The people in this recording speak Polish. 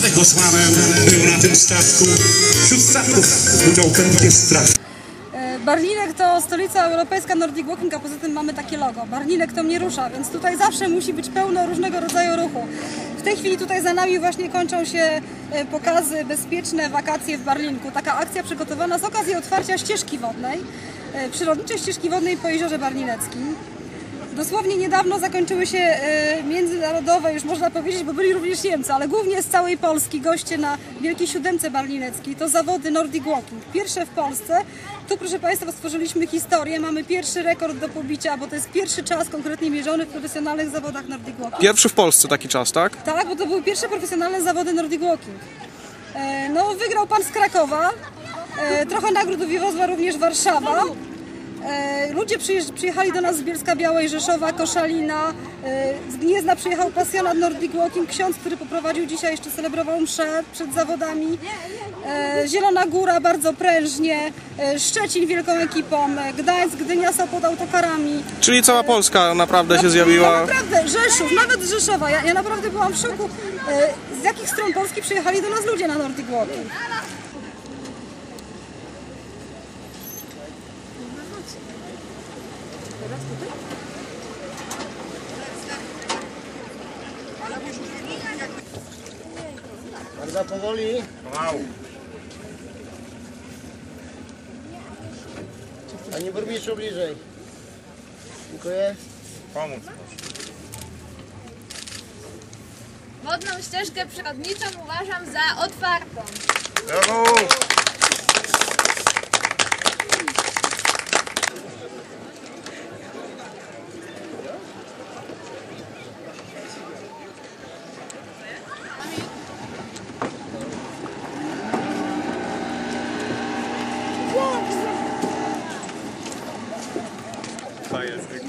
Bosłanem był na tym statku. Wśród statków budział pewnie strach. E, Barlinek to stolica europejska Nordic Walking, a poza tym mamy takie logo. Barlinek to mnie rusza, więc tutaj zawsze musi być pełno różnego rodzaju ruchu. W tej chwili tutaj za nami właśnie kończą się e, pokazy Bezpieczne wakacje w Barlinku. Taka akcja przygotowana z okazji otwarcia ścieżki wodnej, e, przyrodniczej ścieżki wodnej po jeziorze Barlineckim. Dosłownie niedawno zakończyły się e, międzynarodowe, już można powiedzieć, bo byli również Niemcy, ale głównie z całej Polski goście na Wielkiej Siódemce Barlineckiej. To zawody Nordic Walking. Pierwsze w Polsce. Tu, proszę Państwa, stworzyliśmy historię. Mamy pierwszy rekord do pobicia, bo to jest pierwszy czas konkretnie mierzony w profesjonalnych zawodach Nordic Walking. Pierwszy w Polsce taki czas, tak? Tak, bo to były pierwsze profesjonalne zawody Nordic Walking. E, no, wygrał pan z Krakowa. E, trochę nagród wywiozła również Warszawa. Ludzie przyjechali do nas z Bielska Białej, Rzeszowa, Koszalina. E, z Gniezna przyjechał pasjonat Nordic Walking, ksiądz, który poprowadził dzisiaj, jeszcze celebrował mszę przed zawodami. E, Zielona Góra bardzo prężnie. E, Szczecin wielką ekipą. Gdańsk, Gdynia, Sopot autokarami. Czyli cała Polska naprawdę się No, zjawiła. naprawdę, Rzeszów, nawet Rzeszowa. Ja, ja naprawdę byłam w szoku, z jakich stron Polski przyjechali do nas ludzie na Nordic Walking. Bardzo powoli. Panie burmistrzu bliżej. Dziękuję. Wodną ścieżkę przyrodniczą uważam za otwartą.